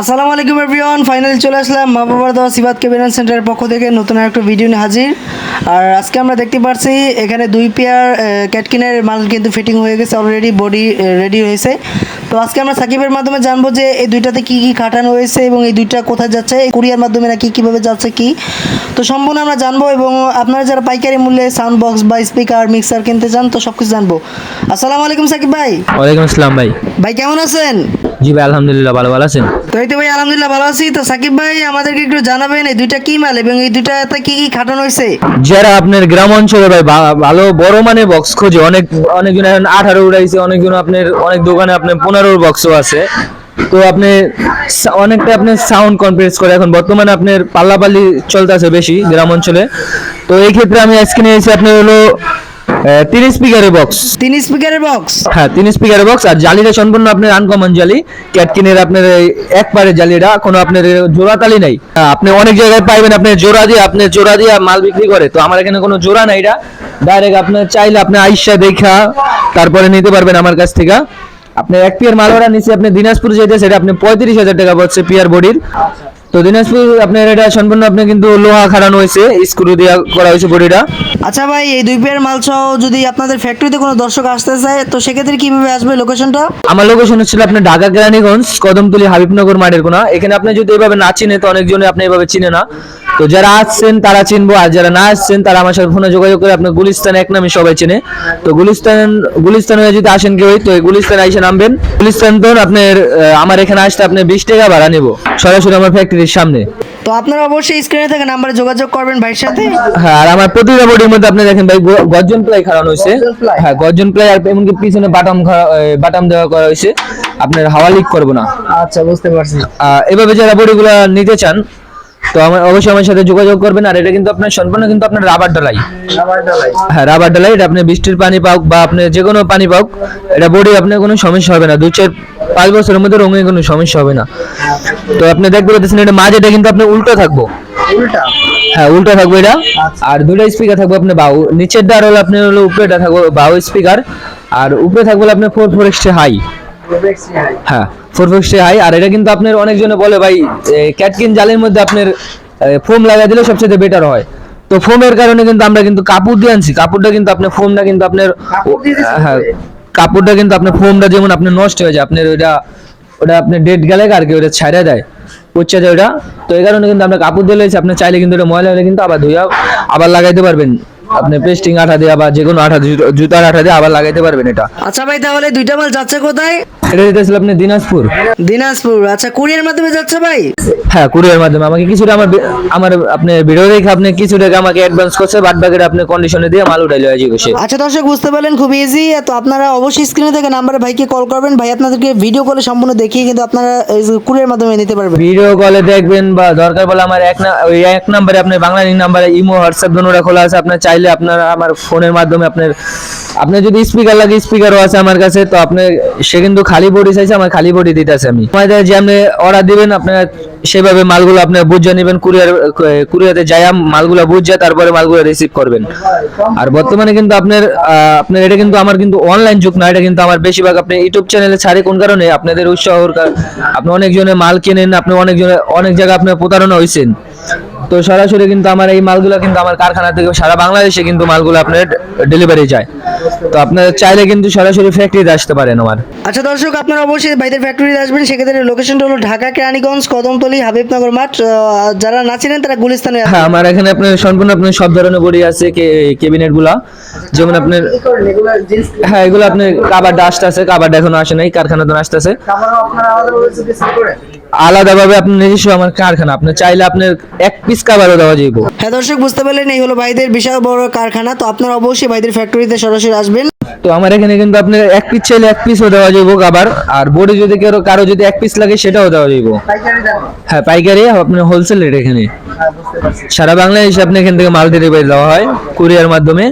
আসসালামু আলাইকুম everyone finally চলে আসলাম মা বাবার দেওয়া সিবাদ কেবিনেট সেন্টারের পক্ষ থেকে নতুন একটা ভিডিও নিয়ে হাজির। আর আজকে আমরা দেখতে পাচ্ছি এখানে দুই পেয়ার ক্যাটকিনের মাল কিন্তু ফিটিং হয়ে গেছে অলরেডি বডি রেডি হয়েছে। তো আজকে আমরা সাকিবের মাধ্যমে জানব যে এই দুইটাতে কি কি খাটানো হয়েছে এবং এই দুইটা কোথায় যাচ্ছে কুরিয়ার মাধ্যমে না নাকি কীভাবে যাচ্ছে কি? তো সম্পূর্ণ আমরা জানব এবং আপনারা যারা পাইকারি মূল্যে সাউন্ড বক্স বা স্পিকার মিক্সার কিনতে চান তো সব কিছু জানব। আসসালামু আলাইকুম সাকিব ভাই। ওয়ালাইকুম আসসালাম ভাই। ভাই কেমন আছেন? জি ভাই আলহামদুলিল্লাহ ভালো ভালো আছেন? তো এই তো ভাই আলহামদুলিল্লাহ ভালো আছি। তো সাকিব ভাই আমাদেরকে একটু জানাবেন এই দুইটা কি মাল এবং এই দুইটাতে কি কি খাটানো হয়েছে? যারা আপনার গ্রাম অঞ্চলে ভাই ভালো বড় মানে বক্স খোঁজে অনেক অনেকজন এখন আঠারো উড়াইছে অনেকজন আপনার অনেক দোকানে আপনার পনেরোর বক্সও আছে। তো আপনি অনেকটা আপনার সাউন্ড কনফারেন্স করে এখন বর্তমানে আপনার পাল্লাপাল্লি চলতে আছে বেশি গ্রাম অঞ্চলে। তো এই ক্ষেত্রে আমি আজকে নিয়েছি আপনার হলো তিন স্পিকারের বক্স তিন স্পিকারের বক্স হ্যাঁ তিন স্পিকারের বক্স আর জালিটা সম্পূর্ণ আপনার আনকমন জালি। ক্যাটকিনের আপনার এই একবারে জালিটা কোনো আপনার জোড়া তালি নাই। হ্যাঁ, আপনি অনেক জায়গায় পাইবেন আপনি জোড়া দিয়ে আপনি জোড়া দিয়ে মাল বিক্রি করে। তো আমার এখানে কোনো জোড়া নাই এটা। ডাইরেক্ট আপনার চাইলে আপনি আইসা দেখা তারপরে নিতে পারবেন আমার কাছ থেকে। আপনি এক পিয়ার মাল ওরা নিচে আপনি দিনাজপুর যেতে সেটা আপনি পঁয়ত্রিশ হাজার টাকা পড়ছে পিয়ার বডির তো দিনাজপুর আপনার এটা সম্পূর্ণ আপনি কিন্তু লোহা খাড়ানো হয়েছে স্ক্রু দেওয়া করা হয়েছে বডিটা। আচ্ছা ভাই এই দুই পেয়ার মাল সহ যদি আপনাদের ফ্যাক্টরিতে কোনো দর্শক আসতে চায় তো সেক্ষেত্রে কীভাবে আসবে লোকেশনটা আমার লোকেশন হচ্ছিল আপনার ঢাকা কেরানীগঞ্জ কদমতলি হাবিবনগর মাঠের কোনা। এখানে আপনি যদি এভাবে না চিনে তো অনেকজনে আপনি এভাবে চিনে না। তো যারা আসছেন তারা চিনবো আর যারা না আসছেন তারা আমার সাথে ফোনে যোগাযোগ করে আপনার গুলিস্তান এক নামে সবাই চেনে। তো গুলিস্তান গুলিস্তান হয়ে যদি আসেন কেউ তো গুলিস্তান আইসে নামবেন। গুলিস্তান তো আপনার আমার এখানে আসতে আপনি বিশ টাকা ভাড়া নেব। সরাসরি আমার ফ্যাক্টরির সামনে। তো আপনারা অবশ্যই স্ক্রিনে থেকে নাম্বারে যোগাযোগ করবেন ভাইয়ের সাথে। হ্যাঁ আর আমার প্রতিটা বডির মধ্যে আপনি দেখেন ভাই গর্জন প্লাই খাওয়ানো হয়েছে। হ্যাঁ গর্জন প্লাই আর এমনকি পিছনে বাটাম বাটাম দেওয়া করা হয়েছে। আপনার হাওয়া লিক করব না। আচ্ছা বুঝতে পারছি। এভাবে যারা বডিগুলো নিতে চান তো আমার অবশ্যই আমার সাথে যোগাযোগ করবেন আর এটা কিন্তু আপনার সম্পূর্ণ কিন্তু আপনার রাবার ডালাই হ্যাঁ রাবার ডালাই এটা আপনি বৃষ্টির পানি পাওক বা আপনি যে কোনো পানি পাওক এটা বডি আপনার কোনো সমস্যা হবে না। দু চার পাঁচ বছরের মধ্যে রঙে কোনো সমস্যা হবে না। তো আপনি দেখতে পাচ্ছেন এটা মাঝেটা কিন্তু আপনার উল্টো থাকব। হ্যাঁ উল্টো থাকবে এটা। আর দুটো স্পিকার থাকবে আপনার বাউ নিচের দ্বার হলো আপনার হলো উপরেটা থাকবে বাউ স্পিকার আর উপরে থাকবে আপনার ফোর ফোর এক্সট্রা হাই হ্যাঁ ফোর হাই আর এটা কিন্তু আপনার অনেকজনে বলে ভাই ক্যাটকিন জালের মধ্যে আপনার ফোম লাগাই দিলে সবচেয়ে বেটার হয়। তো ফোমের কারণে কিন্তু আমরা কিন্তু কাপড় দিয়ে আনছি। কাপড়টা কিন্তু আপনার ফোমটা কিন্তু আপনার হ্যাঁ কাপড়টা কিন্তু আপনার ফোমটা যেমন আপনার নষ্ট হয়ে যায় আপনার ওইটা ওটা আপনার ডেট গেলে আর কি ওটা ছাড়া দেয় পচে যায় ওটা তো এই কারণে কিন্তু আমরা কাপড় দিয়ে লেছি আপনি চাইলে কিন্তু ওটা ময়লা হলে কিন্তু আবার ধুইয়া আবার লাগাইতে পারবেন। আপনি পেস্টিং আঠা দিয়ে বা যে কোনো আঠা জুতার আঠা দিয়ে আবার লাগাইতে পারবেন এটা। আচ্ছা ভাই তাহলে দুইটা মাল যাচ্ছে কোথায়? এটা দিতেছিল আপনি দিনাজপুর। দিনাজপুর। আচ্ছা কুরিয়ার মাধ্যমে যাচ্ছে ভাই? হ্যাঁ কুরিয়ার মাধ্যমে। আমাকে কিছুটা আমার আমার আপনি ভিডিও দেখে আপনি কিছু টাকা আমাকে অ্যাডভান্স করছে বাদ বাকিটা আপনি কন্ডিশনে দিয়ে মাল উঠাইলে হয়ে যাবে আচ্ছা দর্শক বুঝতে পারলেন খুব ইজি তো আপনারা অবশ্যই স্ক্রিনে থেকে নাম্বারে ভাইকে কল করবেন। ভাই আপনাদেরকে ভিডিও কলে সম্পূর্ণ দেখিয়ে কিন্তু আপনারা কুরিয়ার মাধ্যমে নিতে পারবেন। ভিডিও কলে দেখবেন বা দরকার বলে আমার এক না ওই এক নাম্বারে আপনার বাংলা নাম্বারে ইমো হোয়াটসঅ্যাপ দোনোটা খোলা আছে আপনার চাইলে আপনার আমার ফোনের মাধ্যমে আপনার আপনার যদি স্পিকার লাগে স্পিকারও আছে আমার কাছে, তো আপনি, সে কিন্তু খালি বডি চাইছে, আমার খালি বডি দিতেছে আমি। আমাদের যে আপনি অর্ডার দিবেন, আপনার সেভাবে মালগুলো আপনি বুঝে নেবেন কুরিয়ার কুরিয়ারে যাই মালগুলো বুঝে তারপরে মালগুলো রিসিভ করবেন। আর বর্তমানে কিন্তু আপনার আপনার এটা কিন্তু আমার কিন্তু অনলাইন যুগ না, এটা কিন্তু আমার বেশিরভাগ আপনি ইউটিউব চ্যানেলে ছাড়ে, কোন কারণে? আপনাদের উৎসাহ আপনি অনেকজনে মাল কেনেন, আপনি অনেকজনে অনেক জায়গায় আপনি প্রতারণা হয়েছেন তো সরাসরি কিন্তু আমার এই মালগুলো কিন্তু আমার কারখানা থেকে সারা বাংলাদেশে কিন্তু মালগুলো আপনার ডেলিভারি যায়। তো আপনার চাইলে কিন্তু সরাসরি ফ্যাক্টরিতে আসতে পারেন আমার। আচ্ছা দর্শক আপনারা অবশ্যই ভাইদের ফ্যাক্টরিতে আসবেন। সেক্ষেত্রে লোকেশনটা হলো ঢাকা কেরানীগঞ্জ কদমতলি হাবিবনগর মাঠ। যারা না চিনেন তারা গুলিস্তানে হ্যাঁ আমার এখানে আপনার সম্পূর্ণ আপনার সব ধরনের বডি আছে কেবিনেটগুলা যেমন আপনার হ্যাঁ এগুলো আপনার কাবারটা আছে কাবার এখনও আসে নাই কারখানাতে আসতেছে। আলাদাভাবে আপনার নিজস্ব আমার কারখানা আপনি চাইলে আপনার এক পিস কাবারও দেওয়া যাইব। হ্যাঁ দর্শক বুঝতে পারলেন এই হলো ভাইদের বিশাল বড় কারখানা। তো আপনারা অবশ্যই ভাইদের ফ্যাক্টরিতে সরাসরি আসবেন। তো আমার এখানে কিন্তু আপনার এক পিস চাইলে এক পিসও দেওয়া যাইব কাবার আর বডি যদি কারও কারও যদি এক পিস লাগে সেটাও দেওয়া যাইব। হ্যাঁ পাইকারি আপনার হোলসেল রেট এখানে। সারা বাংলাদেশে আপনি এখান থেকে মাল ডেলিভারি দেওয়া হয় কুরিয়ার মাধ্যমে।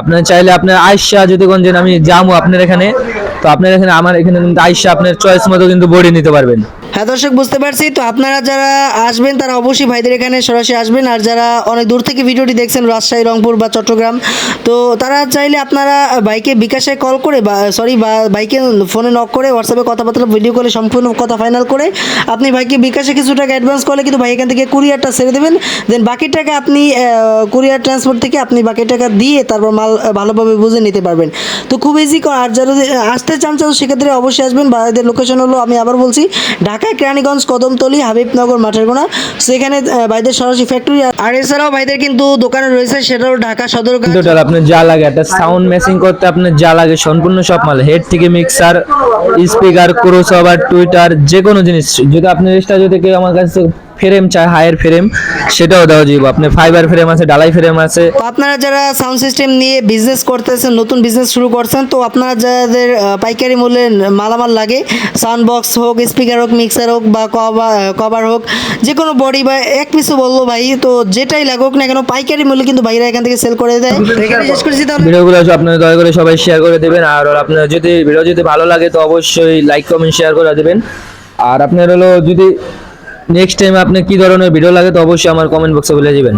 আপনার চাইলে আপনার আয়সা যদি কোন আমি যাব আপনার এখানে তো আপনার এখানে আমার এখানে কিন্তু আয়সা আপনার চয়েস মতো কিন্তু বডি নিতে পারবেন। হ্যাঁ দর্শক, বুঝতে পারছি। তো আপনারা যারা আসবেন, তারা অবশ্যই ভাইদের এখানে সরাসরি আসবেন। আর যারা অনেক দূর থেকে ভিডিওটি দেখছেন, রাজশাহী, রংপুর বা চট্টগ্রাম, তো তারা চাইলে আপনারা বাইকে বিকাশে কল করে বা সরি বাইকে ফোনে নক করে হোয়াটসঅ্যাপে কথাবার্তা ভিডিও করে সম্পূর্ণ কথা ফাইনাল করে আপনি ভাইকে বিকাশে কিছু টাকা অ্যাডভান্স করলে কিন্তু ভাই এখান থেকে কুরিয়ারটা ছেড়ে দেবেন। দেন বাকি টাকা আপনি কুরিয়ার ট্রান্সপোর্ট থেকে আপনি বাকি টাকা দিয়ে তারপর মাল ভালোভাবে বুঝে নিতে পারবেন। তো খুব ইজি আর যারা আসতে চান চান, সেক্ষেত্রে অবশ্যই আসবেন। ভাইদের লোকেশন হলো, আমি আবার বলছি, ঢাকা কেরানীগঞ্জ, কদমতলি, হাবিবনগর মাঠের গোনা সেখানে ভাইদের সরাসরি ফ্যাক্টরি আর এছাড়াও ভাইদের কিন্তু দোকানে রয়েছে, সেটাও ঢাকা সদর টোটাল আপনার যা লাগে, একটা সাউন্ড মেসিং করতে আপনার যা লাগে, সম্পূর্ণ সব মাল। হেড থেকে mixer speaker cross over tweeter যে কোনো জিনিস। যদি আপনি জিনিসটা যদি কেউ আমার কাছে ফ্রেম চাই হায়ার ফ্রেম সেটাও দেওয়া যাবে আপনার ফাইবার ফ্রেম আছে ডালাই ফ্রেম আছে। তো আপনারা যারা সাউন্ড সিস্টেম নিয়ে বিজনেস করতেছেন নতুন বিজনেস শুরু করছেন তো আপনারা যাদের পাইকারি মূল্যে মালামাল লাগে সাউন্ড বক্স হোক স্পিকার হোক মিক্সার হোক বা কভার হোক যে কোনো বডি বা এক পিসও বলব ভাই তো যেটাই লাগুক না কেন পাইকারি মূল্যে কিন্তু ভাইরা এখান থেকে সেল করে দেয়। শেষ করেছি তাহলে ভিডিওগুলো আপনারা দয়া করে সবাই শেয়ার করে দেবেন আর আপনার যদি ভিডিও যদি ভালো লাগে তো অবশ্যই লাইক কমেন্ট শেয়ার করে দেবেন। আর আপনার হলো যদি নেক্সট টাইম আপনার কি ধরনের ভিডিও লাগে তো অবশ্যই আমার কমেন্ট বক্সে বলে দিবেন।